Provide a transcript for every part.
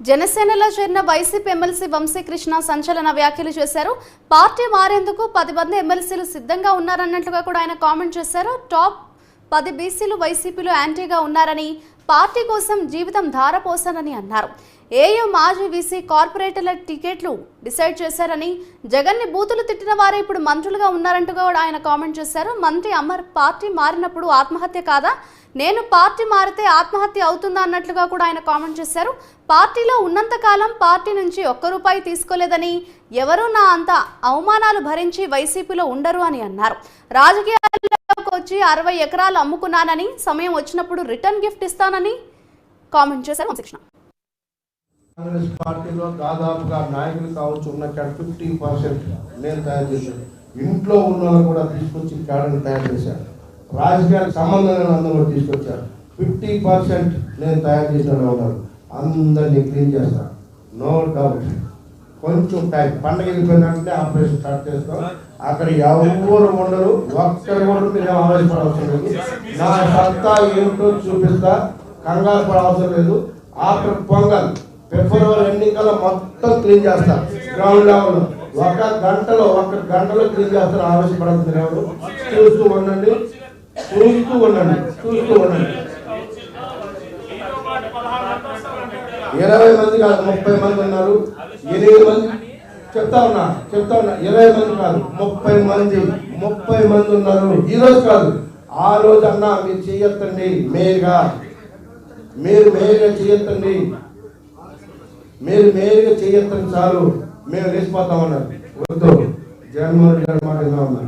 జనసేనలో చేరిన YCP MLC Vamsikrishna సంచలన వ్యాఖ్యలు చేశారు. పార్టీ మారేందుకు పది మంది ఎమ్మెల్సీలు సిద్ధంగా ఉన్నారన్నట్లుగా కూడా ఆయన కామెంట్ చేశారు. టాప్ పది బీసీలు వైసీపీలో యాంటీగా ఉన్నారని పార్టీ కోసం జీవితం ధారపోసానని అన్నారు. ఏఏ మాజీ వీసీ కార్పొరేటర్ల టికెట్లు డిసైడ్ చేశారని జగన్ని బూతులు తిట్టిన వారే ఇప్పుడు మంత్రులుగా ఉన్నారంటూ కూడా ఆయన కామెంట్ చేశారు. మంత్రి అమర్ పార్టీ మారినప్పుడు ఆత్మహత్య కాదా? నేను పార్టీ మారితే ఆత్మహత్య అవుతుందా అన్నట్లుగా కూడా ఆయన కామెంట్ చేశారు. పార్టీలో ఉన్నంత కాలం పార్టీ నుంచి ఒక్క రూపాయి తీసుకోలేదని ఎవరూ నా అంత అవమానాలు భరించి వైసీపీలో ఉండరు అని అన్నారు. రాజకీయాల్లో వచ్చి అరవై ఎకరాలు అమ్ముకున్నానని సమయం వచ్చినప్పుడు రిటర్న్ గిఫ్ట్ ఇస్తానని కామెంట్ చేశారు వంశకృష్ణ కాంగ్రెస్ పార్టీలో దాదాపుగా నాయకులు కావచ్చు ఉన్న ఫిఫ్టీ పర్సెంట్ నేను తయారు చేశాను. ఇంట్లో ఉన్న కూడా తీసుకొచ్చి క్యాడర్ తయారు చేశాను రాజకీయాలకు సంబంధం లేని అందరూ తీసుకొచ్చారు. ఫిఫ్టీ పర్సెంట్ నేను తయారు చేసిన ఉన్నారు అందరినీ క్లీన్ చేస్తాను. నో డౌట్ కొంచెం టైం పండగ వెళ్ళిపోయిందంటే ఆపరేషన్ స్టార్ట్ చేస్తాం. అక్కడ ఎవరు ఉండరు. ఒక్కరు కూడా మీరు ఏం లేదు. నా సత్తా ఏమిటో చూపిస్తా. కంగారు పడవసరం లేదు. ఆఫ్టర్ పొంగల్ ఫిబ్రవరి ఎన్నికల మొత్తం క్లీన్ చేస్తా. Ground level. ఒక గంటలో ఒక గంటలో క్లీన్ చేస్తారు ఆవేశపడుతుంది ఎవరు చూస్తూ ఉండండి. చూస్తూ ఉండండి. చూస్తూ ఉండండి. ఇరవై మంది కాదు ముప్పై మంది ఉన్నారు. ఎనిమిది మంది. చెప్తా ఉన్నా చెప్తా ఉన్నా. ఇరవై మంది కాదు ముప్పై మంది. ముప్పై మంది ఉన్నారు. ఈ రోజు కాదు. ఆ రోజు అన్నా మీరు చేయొద్దండి. మేయర్గా మీరు మేయర్గా చేయొద్దండి. మీరు మేయర్గా చేయొద్దని చాలు. మేము లేచిపోతామన్నారు వద్దు. జగన్మోహన్ రెడ్డి గారు మాట ఉన్నా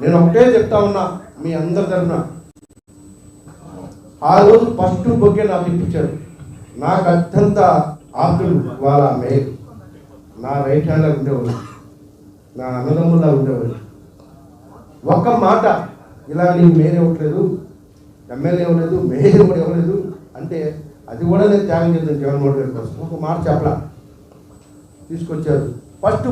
నేను ఒకటే చెప్తా ఉన్నా మీ అందరి తరఫున ఆ రోజు ఫస్ట్ బొగ్గే నాకు ఇప్పించాడు నాకు అత్యంత ఆకులు వాళ్ళ మేయర్ నా రైట్ హ్యాండ్లో ఉండేవాడు. నా అన్నదమ్ములా ఉండేవాడు. ఒక్క మాట ఇలా నీకు మేరే ఇవ్వట్లేదు ఎమ్మెల్యే ఇవ్వలేదు మేయర్ కూడా ఇవ్వలేదు అంటే అది కూడా నేను త్యాగం చేద్దాం జగన్మోహన్ రెడ్డి కోసం. ఒక మాట చెప్పలా. తీసుకొచ్చారు. ఫస్ట్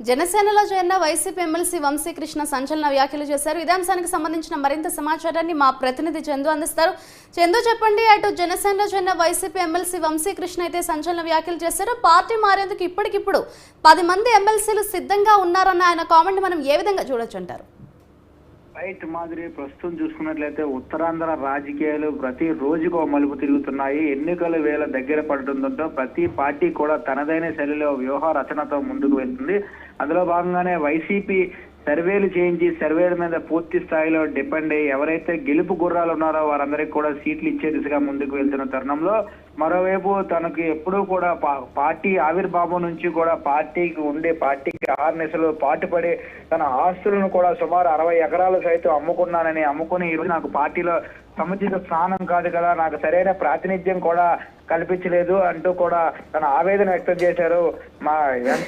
జనసేనలో చేరిన వైసీపీ ఎమ్మెల్సీ వంశీకృష్ణ సంచలన వ్యాఖ్యలు చేశారు. ఇదే అంశానికి సంబంధించిన మరింత సమాచారాన్ని మా ప్రతినిధి చందు అందిస్తారు. చందు చెప్పండి అటు జనసేనలో చేరిన వైసీపీ ఎమ్మెల్సీ వంశీకృష్ణ అయితే సంచలన వ్యాఖ్యలు చేశారు. పార్టీ మారేందుకు ఇప్పటికిప్పుడు పది మంది ఎమ్మెల్సీలు సిద్ధంగా ఉన్నారన్న ఆయన కామెంట్ మనం ఏ విధంగా చూడొచ్చు అంటారు? రైట్ మాదిరి ప్రస్తుతం చూసుకున్నట్లయితే ఉత్తరాంధ్ర రాజకీయాలు ప్రతి రోజుకు మలుపు తిరుగుతున్నాయి. ఎన్నికల వేళ దగ్గర పడుతుండటంతో ప్రతి పార్టీ కూడా తనదైన శైలిలో వ్యూహ రచనతో ముందుకు వెళ్తుంది. అందులో భాగంగానే వైసీపీ సర్వేలు చేయించి సర్వేల మీద పూర్తి స్థాయిలో డిపెండ్ అయ్యి ఎవరైతే గెలుపు గుర్రాలు ఉన్నారో వారందరికీ కూడా సీట్లు ఇచ్చే దిశగా ముందుకు వెళ్తున్న తరుణంలో మరోవైపు తనకు ఎప్పుడూ కూడా పా- పార్టీ ఆవిర్భావం నుంచి కూడా పార్టీకి ఉండే పార్టీకి ఆర్నెసలు పాటుపడి తన ఆస్తులను కూడా సుమారు అరవై ఎకరాలు సైతం అమ్ముకున్నానని అమ్ముకుని ఈరోజు నాకు పార్టీలో సముచిత స్థానం కాదు కదా నాకు సరైన ప్రాతినిధ్యం కూడా కల్పించలేదు అంటూ కూడా తన ఆవేదన వ్యక్తం చేశారు మా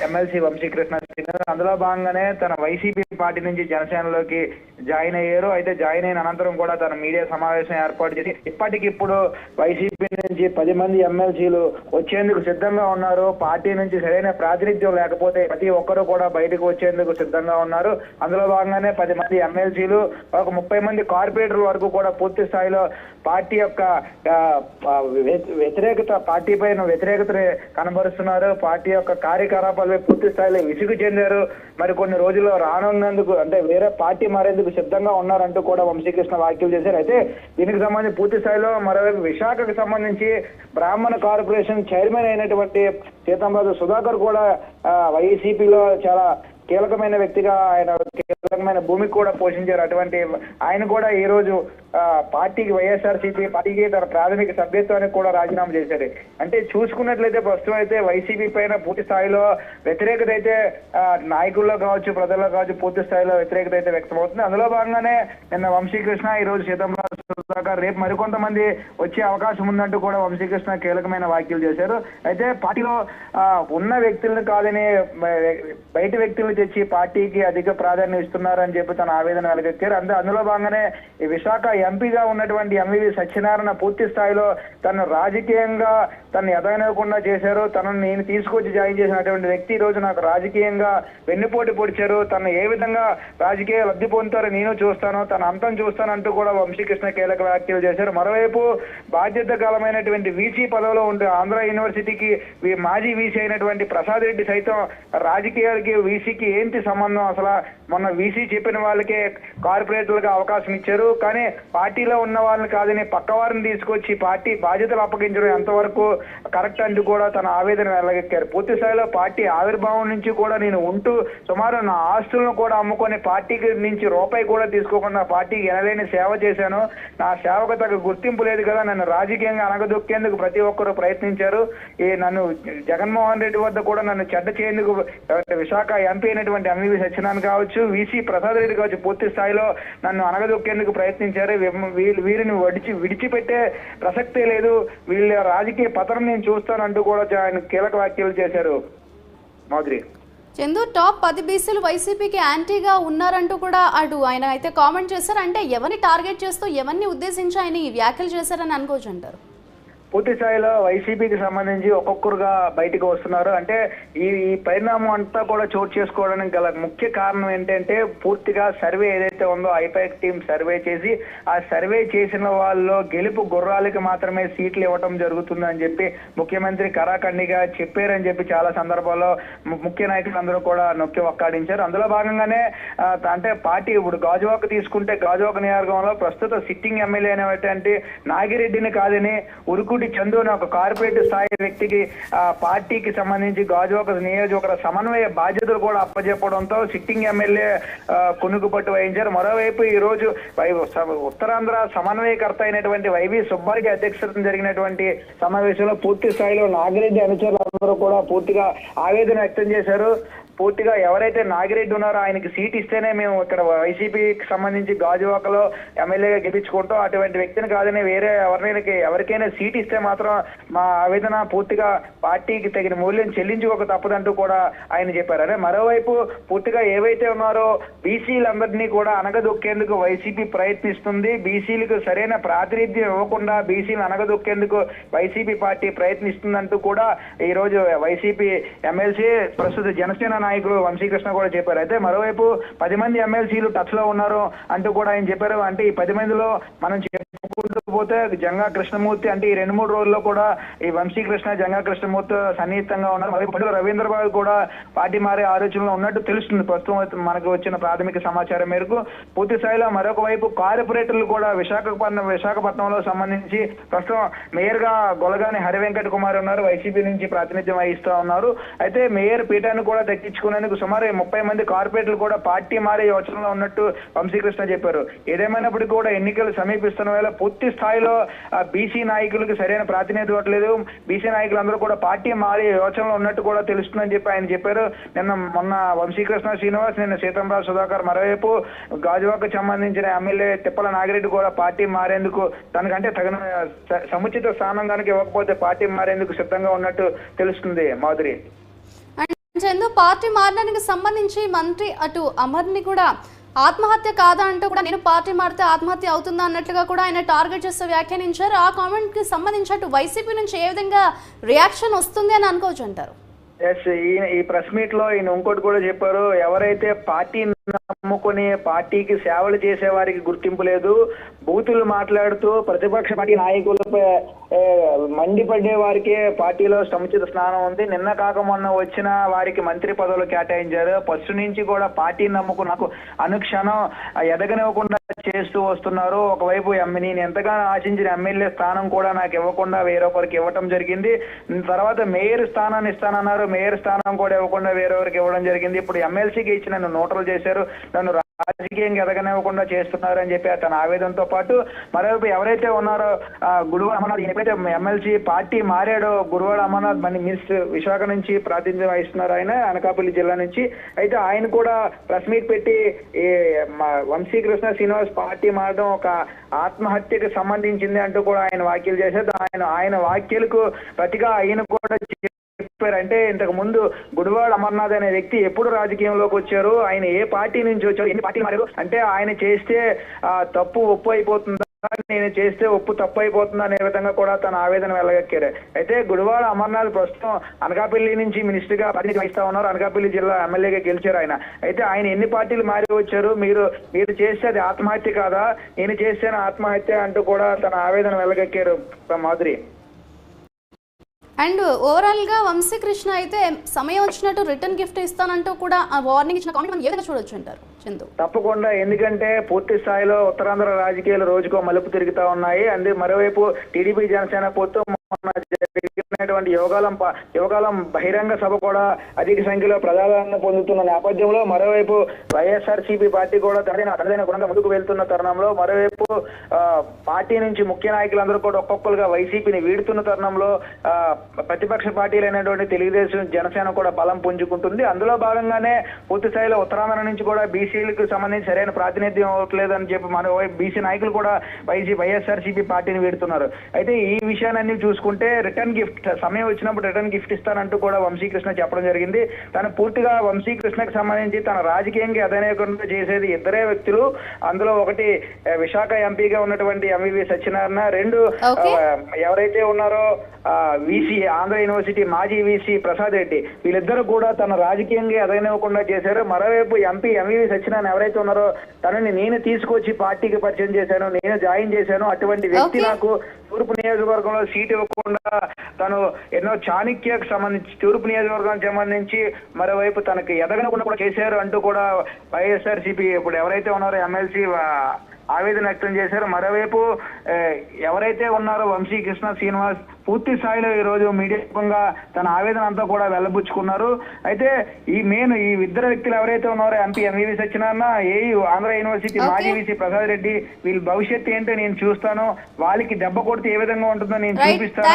ఎమ్మెల్సీ వంశీకృష్ణ అందులో భాగంగానే తన వైసీపీ పార్టీ నుంచి జనసేనలోకి జాయిన్ అయ్యారు. అయితే జాయిన్ అయిన అనంతరం కూడా తన మీడియా సమావేశం ఏర్పాటు చేసి ఇప్పటికిప్పుడు వైసీపీ నుంచి పది మంది ఎమ్మెల్సీలు వచ్చేందుకు సిద్ధంగా ఉన్నారు. పార్టీ నుంచి సరైన ప్రాతినిధ్యం లేకపోతే ప్రతి ఒక్కరూ కూడా బయటకు వచ్చేందుకు సిద్ధంగా ఉన్నారు. అందులో భాగంగానే పది మంది ఎమ్మెల్సీలు ఒక ముప్పై మంది కార్పొరేటర్ వరకు కూడా పూర్తి స్థాయిలో పార్టీ యొక్క వ్యతిరేకత పార్టీ పైన వ్యతిరేకత కనబరుస్తున్నారు. పార్టీ యొక్క కార్యకలాపాలపై పూర్తి స్థాయిలో విసుగు చెందారు. మరి కొన్ని రోజుల్లో రానున్న మారినందుకు అంటే వేరే పార్టీ మారేందుకు సిద్ధంగా ఉన్నారంటూ కూడా వంశీకృష్ణ వ్యాఖ్యలు చేశారు. అయితే దీనికి సంబంధించి పూర్తి స్థాయిలో మరోవైపు విశాఖకు సంబంధించి బ్రాహ్మణ కార్పొరేషన్ చైర్మన్ అయినటువంటి సీతంరాజు సుధాకర్ కూడా వైసీపీలో చాలా కీలకమైన వ్యక్తిగా ఆయన కీలకమైన భూమి కూడా పోషించారు. అటువంటి ఆయన కూడా ఈ రోజు ఆ, పార్టీకి వైఎస్ఆర్ సిపి పార్టీకి తన ప్రాథమిక సభ్యత్వానికి కూడా రాజీనామా చేశారు. అంటే చూసుకున్నట్లయితే ప్రస్తుతం అయితే వైసీపీ పైన పూర్తి స్థాయిలో వ్యతిరేకత అయితే నాయకుల్లో కావచ్చు ప్రజల్లో కావచ్చు పూర్తి స్థాయిలో వ్యతిరేకత అయితే వ్యక్తమవుతుంది. అందులో భాగంగానే నిన్న వంశీకృష్ణ ఈ రోజు సీతంరాజు దాకా రేపు మరికొంతమంది వచ్చే అవకాశం ఉందంటూ కూడా వంశీకృష్ణ కీలకమైన వ్యాఖ్యలు చేశారు. అయితే పార్టీలో ఉన్న వ్యక్తులను కాదని బయట వ్యక్తులను తెచ్చి పార్టీకి అధిక ప్రాధాన్యం ఇస్తున్నారని చెప్పి తన ఆవేదన వెలగెత్తారు. అందు అందులో భాగంగానే విశాఖ ఎంపీగా ఉన్నటువంటి ఎంవివి సత్యనారాయణ పూర్తి స్థాయిలో తను రాజకీయంగా తను ఎదగనివ్వకుండా చేశారు. తనను నేను తీసుకొచ్చి జాయిన్ చేసినటువంటి వ్యక్తి ఈ రోజు నాకు రాజకీయంగా వెన్నుపోటు పొడిచారు. తను ఏ విధంగా రాజకీయ లబ్ధి పొందుతారో నేను చూస్తాను. తన అంతం చూస్తానంటూ కూడా వంశీకృష్ణ కీలక వ్యాఖ్యలు చేశారు. మరోవైపు బాధ్యత కాలమైనటువంటి వీసీ పదవిలో ఉండే ఆంధ్ర యూనివర్సిటీకి మాజీ వీసీ అయినటువంటి ప్రసాద్ రెడ్డి సైతం రాజకీయాలకి వీసీకి ఏంటి సంబంధం? అసలు మొన్న వీసీ చెప్పిన వాళ్ళకే కార్పొరేటర్లకు అవకాశం ఇచ్చారు. కానీ పార్టీలో ఉన్న వాళ్ళని కాదని పక్క వారిని తీసుకొచ్చి పార్టీ బాధ్యతలు అప్పగించడం ఎంతవరకు కరెక్ట్ అంటూ కూడా తన ఆవేదన వెళ్ళగెక్కారు పూర్తి స్థాయిలో పార్టీ ఆవిర్భావం నుంచి కూడా నేను ఉంటూ సుమారు నా ఆస్తులను కూడా అమ్ముకొని పార్టీకి నుంచి రూపాయి కూడా తీసుకోకుండా పార్టీకి ఎనలేని సేవ చేశాను. నా సేవకు తగ్గ గుర్తింపు లేదు కదా నన్ను రాజకీయంగా అనగదొక్కేందుకు ప్రతి ఒక్కరూ ప్రయత్నించారు. ఈ నన్ను జగన్మోహన్ రెడ్డి వద్ద కూడా నన్ను చెడ్డ చేయందుకు విశాఖ ఎంపీ అయినటువంటి ఎంవి సత్యనారాయణ కావచ్చు వీసీ ప్రసాద్ రెడ్డి కావచ్చు పూర్తి స్థాయిలో నన్ను అనగదొక్కేందుకు ప్రయత్నించారు. వీరిని వడిచి విడిచిపెట్టే ప్రసక్తే లేదు. వీళ్ళ రాజకీయ పతనం నేను చూస్తానంటూ కూడా ఆయన కీలక వ్యాఖ్యలు చేశారు. మాధురి చందు టాప్ పది బీసీలు వైసీపీకి యాంటీగా ఉన్నారంటూ కూడా అటు ఆయన అయితే కామెంట్ చేశారు. అంటే ఎవరిని టార్గెట్ చేస్తూ ఎవరిని ఉద్దేశించి ఆయన ఈ వ్యాఖ్యలు చేశారని అనుకోవచ్చు అంటారు? పూర్తి స్థాయిలో వైసీపీకి సంబంధించి ఒక్కొక్కరుగా బయటకు వస్తున్నారు. అంటే ఈ ఈ పరిణామం అంతా కూడా చోటు చేసుకోవడానికి గల ముఖ్య కారణం ఏంటంటే పూర్తిగా సర్వే ఏదైతే ఉందో ఐపాక్ టీం సర్వే చేసి ఆ సర్వే చేసిన వాళ్ళు గెలుపు గుర్రాలకి మాత్రమే సీట్లు ఇవ్వటం జరుగుతుందని చెప్పి ముఖ్యమంత్రి కరాఖండిగా చెప్పారని చెప్పి చాలా సందర్భాల్లో ముఖ్య నాయకులు అందరూ కూడా నొక్కి ఒక్కాడించారు అందులో భాగంగానే అంటే పార్టీ ఇప్పుడు గాజువాక తీసుకుంటే గాజువాక నియోజకవర్గంలో ప్రస్తుత సిట్టింగ్ ఎమ్మెల్యే అయినటువంటి నాగిరెడ్డిని కాదని ఉరుకు చందు అనే ఒక కార్పొరేట్ స్థాయి వ్యక్తికి పార్టీకి సంబంధించి గాజువాక నియోజకవర్గ సమన్వయ బాధ్యతలు కూడా అప్పచెప్పడంతో సిట్టింగ్ ఎమ్మెల్యే ఆ, కునుకుపట్టు వహించారు. మరోవైపు ఈ రోజు ఉత్తరాంధ్ర సమన్వయకర్త అయినటువంటి వైవి సుబ్బారెడ్డి అధ్యక్షతన జరిగినటువంటి సమావేశంలో పూర్తి స్థాయిలో నాగిరెడ్డి అనుచరులందరూ కూడా పూర్తిగా ఆవేదన వ్యక్తం చేశారు. పూర్తిగా ఎవరైతే నాగిరెడ్డి ఉన్నారో ఆయనకి సీట్ ఇస్తేనే మేము ఇక్కడ వైసీపీకి సంబంధించి గాజువాకలో ఎమ్మెల్యేగా గెలిచుకుంటాం అటువంటి వ్యక్తిని కాదని వేరే ఎవరినైనా ఎవరికైనా సీట్ ఇస్తే మాత్రం మా ఆవేదన పూర్తిగా పార్టీకి తగిన మూల్యం చెల్లించుకోక తప్పదంటూ కూడా ఆయన చెప్పారు. అదే మరోవైపు పూర్తిగా ఏవైతే ఉన్నారో బీసీలందరినీ కూడా అనగదొక్కేందుకు వైసీపీ ప్రయత్నిస్తుంది. బీసీలకు సరైన ప్రాతినిధ్యం ఇవ్వకుండా బీసీలు అనగదొక్కేందుకు వైసీపీ పార్టీ ప్రయత్నిస్తుందంటూ కూడా ఈరోజు వైసీపీ ఎమ్మెల్సీ ప్రస్తుత జనసేన నాయకులు వంశీకృష్ణ కూడా చెప్పారు. అయితే మరోవైపు పది మంది ఎమ్మెల్సీలు టచ్లో ఉన్నారు అంటూ కూడా ఆయన చెప్పారు. అంటే ఈ పది మందిలో మనం కాకపోతే పోతే జంగా కృష్ణమూర్తి అంటే ఈ రెండు మూడు రోజుల్లో కూడా ఈ వంశీకృష్ణ జంగా కృష్ణమూర్తి సన్నిహితంగా ఉన్నారు. మరోవైపు పట్టుల రవీంద్రబాబు కూడా పార్టీ మారే ఆలోచనలో ఉన్నట్టు తెలుస్తుంది. ప్రస్తుతం మనకు వచ్చిన ప్రాథమిక సమాచారం మేరకు పూర్తి స్థాయిలో మరొక వైపు కార్పొరేటర్లు కూడా విశాఖపట్నం విశాఖపట్నంలో సంబంధించి ప్రస్తుతం మేయర్గా గొలగాని హరివెంకట కుమార్ ఉన్నారు. వైసీపీ నుంచి ప్రాతినిధ్యం వహిస్తూ ఉన్నారు. అయితే మేయర్ పీఠాన్ని కూడా దక్కించుకునేందుకు సుమారు ముప్పై మంది కార్పొరేటర్లు కూడా పార్టీ మారే యోచనలో ఉన్నట్టు వంశీకృష్ణ చెప్పారు. ఏదేమైనప్పటికీ కూడా ఎన్నికలు సమీపిస్తున్న వేళ పూర్తి స్థాయిలో బీసీ నాయకులకు సరైన ప్రాతినిధ్యం ఇవ్వట్లేదు. బీసీ నాయకులందరూ కూడా పార్టీ మారి యోచనలో ఉన్నట్టు కూడా తెలుస్తుందని చెప్పి ఆయన చెప్పారు. నిన్న మొన్న వంశీకృష్ణ శ్రీనివాస్ నిన్న సీతంరావు సుధాకర్ మరోవైపు గాజువాకు సంబంధించిన ఎమ్మెల్యే తిప్పల నాగిరెడ్డి కూడా పార్టీ మారేందుకు తనకంటే తగిన సముచిత స్థానం కనుక ఇవ్వకపోతే పార్టీ మారేందుకు సిద్ధంగా ఉన్నట్టు తెలుస్తుంది మాధురి. చందు పార్టీ మారడానికి సంబంధించి మంత్రి అటు అమర్ని కూడా ఆత్మహత్య కాదా అంటూ కూడా నేను పార్టీ మారితే ఆత్మహత్య అవుతుందా అన్నట్లుగా కూడా ఆయన టార్గెట్ చేస్తూ వ్యాఖ్యానించారు. ఆ కామెంట్కి సంబంధించి అటు వైసీపీ నుంచి ఏ విధంగా రియాక్షన్ వస్తుంది అని అనుకోవచ్చు అంటారు. ఎస్ ఈయన ఈ ప్రెస్ మీట్లో ఈయన ఇంకోటి కూడా చెప్పారు ఎవరైతే పార్టీ నమ్ముకుని పార్టీకి సేవలు చేసే వారికి గుర్తింపు లేదు. బూతులు మాట్లాడుతూ ప్రతిపక్ష పార్టీ నాయకులపై మండిపడే వారికే పార్టీలో సముచిత స్నానం ఉంది. నిన్న కాక మొన్న వచ్చిన వారికి మంత్రి పదవులు కేటాయించారు. ఫస్ట్ నుంచి కూడా పార్టీ నమ్ముకున్నకు అనుక్షణం ఎదగనివ్వకుండా చేస్తూ వస్తున్నారు. ఒకవైపు నేను ఎంతగానో ఆశించిన ఎమ్మెల్యే స్థానం కూడా నాకు ఇవ్వకుండా వేరొకరికి ఇవ్వటం జరిగింది. తర్వాత మేయర్ స్థానాన్ని ఇస్తానన్నారు. మేయర్ స్థానం కూడా ఇవ్వకుండా వేరొకరికి ఇవ్వడం జరిగింది. ఇప్పుడు ఎమ్మెల్సీకి ఇచ్చి నన్ను నోటలు చేశారు. నన్ను రాజకీయంగా ఎదగనివ్వకుండా చేస్తున్నారు అని చెప్పి తన ఆవేదనతో పాటు మరోవైపు ఎవరైతే ఉన్నారో గురువారం అమర్నాథ్ ఎప్పుడైతే ఎమ్మెల్సీ పార్టీ మారాడో గురువాడ అమర్నాథ్ మన మిస్ విశాఖ నుంచి ప్రాతినిధ్యం వహిస్తున్నారు ఆయన అనకాపల్లి జిల్లా నుంచి. అయితే ఆయన కూడా ప్రెస్ మీట్ పెట్టి వంశీకృష్ణ శ్రీనివాస్ పార్టీ మారడం ఒక ఆత్మహత్యకు సంబంధించింది అంటూ కూడా ఆయన వ్యాఖ్యలు చేశారు. ఆయన ఆయన వ్యాఖ్యలకు ప్రతిగా ఆయన కూడా చెప్పారంటే ఇంతకు ముందు గుడివాడ అమర్నాథ్ అనే వ్యక్తి ఎప్పుడు రాజకీయంలోకి వచ్చారు ఆయన ఏ పార్టీ నుంచి వచ్చారు ఎన్ని పార్టీలు మారారు అంటే ఆయన చేస్తే ఆ, తప్పు ఒప్పు అయిపోతుందా నేను చేస్తే ఒప్పు తప్పు అయిపోతుంది అనే విధంగా కూడా తన ఆవేదన వెళ్ళగక్కారు అయితే గుడివాడ అమర్నాథ్ ప్రస్తుతం అనకాపల్లి నుంచి మినిస్టర్గా వహిస్తా ఉన్నారు. అనకాపల్లి జిల్లా ఎమ్మెల్యేగా గెలిచారు ఆయన. అయితే ఆయన ఎన్ని పార్టీలు మారి వచ్చారు? మీరు మీరు చేస్తే అది ఆత్మహత్య కాదా? నేను చేస్తేనే ఆత్మహత్య అంటూ కూడా తన ఆవేదన వెళ్ళగక్కారు మాధురి అండ్ ఓవరాల్గా వంశీకృష్ణ అయితే సమయం వచ్చినట్టు రిటర్న్ గిఫ్ట్ ఇస్తానంటూ కూడా ఆ వార్నింగ్ ఇచ్చిన కామెంట్ మనం ఏ విధంగా చూడొచ్చు అంటారు చందు? తప్పకుండా. ఎందుకంటే పూర్తి స్థాయిలో ఉత్తరాంధ్ర రాజకీయాలు రోజుకో మలుపు తిరుగుతా ఉన్నాయి. అండ్ మరోవైపు టీడీపీ జనసేన పొత్తు మొన్న యోగాలం ప- యోగాలం బహిరంగ సభ కూడా అధిక సంఖ్యలో ప్రజాదరణ పొందుతున్న నేపథ్యంలో మరోవైపు వైఎస్ఆర్ పార్టీ కూడా తనదైన తనదైన గుణంగా ముందుకు వెళ్తున్న తరుణంలో మరోవైపు పార్టీ నుంచి ముఖ్య నాయకులందరూ కూడా ఒక్కొక్కరుగా వైసీపీని వీడుతున్న తరుణంలో ప్రతిపక్ష పార్టీలైనటువంటి తెలుగుదేశం జనసేన కూడా బలం పుంజుకుంటుంది. అందులో భాగంగానే పూర్తి స్థాయిలో ఉత్తరాంధ్ర నుంచి కూడా బీసీలకు సంబంధించి సరైన ప్రాతినిధ్యం అవ్వట్లేదని చెప్పి మన బీసీ నాయకులు కూడా వైసీ వైఎస్ఆర్ పార్టీని వీడుతున్నారు. అయితే ఈ విషయాన్ని చూసుకుంటే రిటర్న్ గిఫ్ట్ సమయం వచ్చినప్పుడు రిటర్న్ గిఫ్ట్ ఇస్తానంటూ కూడా వంశీకృష్ణ చెప్పడం జరిగింది. తను పూర్తిగా వంశీకృష్ణకి సంబంధించి తన రాజకీయంగా ఎదనేకుండా చేసేది ఇద్దరే వ్యక్తులు. అందులో ఒకటి విశాఖ ఎంపీగా ఉన్నటువంటి ఎంవివి సత్యనారాయణ. రెండు ఎవరైతే ఉన్నారో విసి ఆంధ్ర యూనివర్సిటీ మాజీ విసి ప్రసాద్ రెడ్డి. వీళ్ళిద్దరూ కూడా తన రాజకీయంగా ఎదగనివ్వకుండా చేశారు. మరోవైపు ఎంపీ ఎంవివి సత్యనారాయణ ఎవరైతే ఉన్నారో తనని నేను తీసుకొచ్చి పార్టీకి పరిచయం చేశాను నేను జాయిన్ చేశాను. అటువంటి వ్యక్తి. నాకు తూర్పు నియోజకవర్గంలో సీట్ ఇవ్వకుండా తను ఎన్నో చాణిక్యకు సంబంధించి తూర్పు నియోజకవర్గానికి సంబంధించి మరోవైపు తనకి ఎదగనకుండా కూడా చేశారు అంటూ కూడా వైఎస్ఆర్సీపీ ఇప్పుడు ఎవరైతే ఉన్నారో ఎమ్మెల్సీ ఆవేదన వ్యక్తం చేశారు. మరోవైపు ఏ, ఎవరైతే ఉన్నారో వంశీకృష్ణ శ్రీనివాస్ పూర్తి స్థాయిలో ఈ రోజు మీడియా తన ఆవేదన అంతా కూడా వెళ్ళబుచ్చుకున్నారు అయితే ఈ మెయిన్ ఈ ఇద్దరు వ్యక్తులు ఎవరైతే ఉన్నారో MP MVV Satyanarayana AU Andhra university. మాజీ విసి ప్రసాద్ రెడ్డి వీళ్ళ భవిష్యత్తు ఏంటో నేను చూస్తాను. వాళ్ళకి దెబ్బ కొడితే ఏ విధంగా ఉంటుందో నేను చూపిస్తాను.